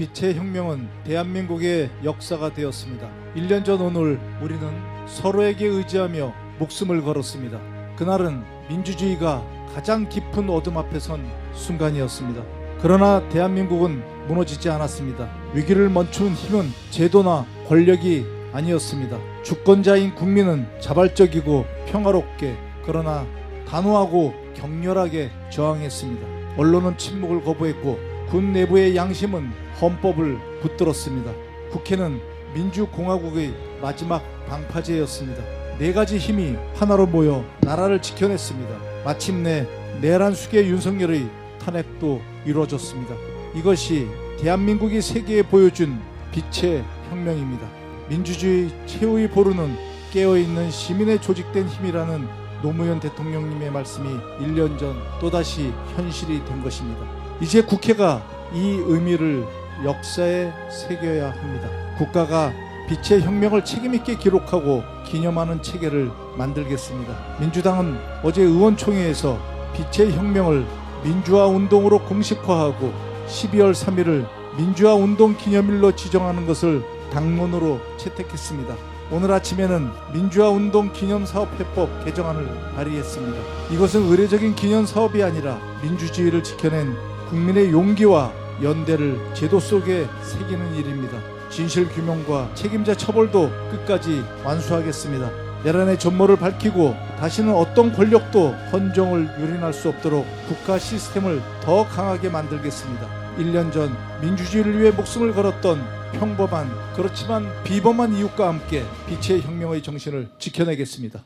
빛의 혁명은 대한민국의 역사가 되었습니다. 1년 전 오늘 우리는 서로에게 의지하며 목숨을 걸었습니다. 그날은 민주주의가 가장 깊은 어둠 앞에 선 순간이었습니다. 그러나 대한민국은 무너지지 않았습니다. 위기를 멈춘 힘은 제도나 권력이 아니었습니다. 주권자인 국민은 자발적이고 평화롭게 그러나 단호하고 격렬하게 저항했습니다. 언론은 침묵을 거부했고 군 내부의 양심은 헌법을 붙들었습니다. 국회는 민주공화국의 마지막 방파제였습니다. 네 가지 힘이 하나로 모여 나라를 지켜냈습니다. 마침내 내란 수계 윤석열의 탄핵도 이루어졌습니다. 이것이 대한민국이 세계에 보여준 빛의 혁명입니다. 민주주의 최후의 보루는 깨어있는 시민의 조직된 힘이라는 노무현 대통령님의 말씀이 1년 전 또다시 현실이 된 것입니다. 이제 국회가 이 의미를 역사에 새겨야 합니다. 국가가 빛의 혁명을 책임있게 기록하고 기념하는 체계를 만들겠습니다. 민주당은 어제 의원총회에서 빛의 혁명을 민주화 운동으로 공식화하고 12월 3일을 민주화 운동 기념일로 지정하는 것을 당론으로 채택했습니다. 오늘 아침에는 민주화 운동 기념 사업 해법 개정안을 발의했습니다. 이것은 의례적인 기념 사업이 아니라 민주주의를 지켜낸 국민의 용기와 연대를 제도 속에 새기는 일입니다. 진실 규명과 책임자 처벌도 끝까지 완수하겠습니다. 내란의 전모를 밝히고 다시는 어떤 권력도 헌정을 유린할 수 없도록 국가 시스템을 더 강하게 만들겠습니다. 1년 전 민주주의를 위해 목숨을 걸었던 평범한 그렇지만 비범한 이웃과 함께 빛의 혁명의 정신을 지켜내겠습니다.